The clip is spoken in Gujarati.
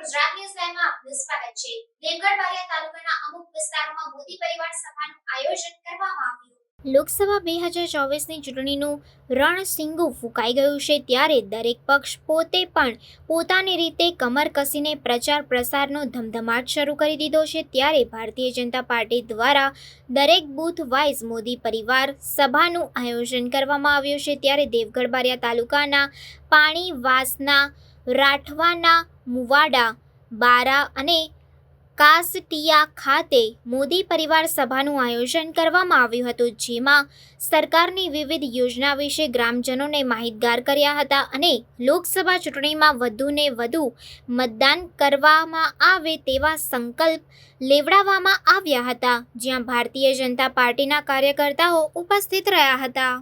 ગુજરાત ન્યૂઝ લાઈવમાં છે. દેવગઢ તાલુકાના અમુક વિસ્તારોમાં મોદી પરિવાર સભાનું આયોજન કરવામાં આવ્યું. લોકસભા બે હજાર ચોવીસની ચૂંટણીનું રણસિંગુ ફૂંકાઈ ગયું છે ત્યારે દરેક પક્ષ પોતે પણ પોતાની રીતે કમર કસીને પ્રચાર પ્રસારનો ધમધમાટ શરૂ કરી દીધો છે ત્યારે ભારતીય જનતા પાર્ટી દ્વારા દરેક બૂથ વાઇઝ મોદી પરિવાર સભાનું આયોજન કરવામાં આવ્યું છે ત્યારે દેવગઢ બારિયા તાલુકાના પાણીવાસના, રાઠવાના મુવાડા, બારા અને કાસટિયા ખાતે મોદી પરિવાર સભાનું આયોજન કરવામાં આવ્યું હતું, જેમાં સરકારની વિવિધ યોજના વિશે ગ્રામજનોને માહિતગાર કર્યા હતા અને લોકસભા ચૂંટણીમાં વધુને વધુ મતદાન કરવામાં આવે તેવા સંકલ્પ લેવડાવવામાં આવ્યા હતા, જ્યાં ભારતીય જનતા પાર્ટીના કાર્યકર્તાઓ ઉપસ્થિત રહ્યા હતા.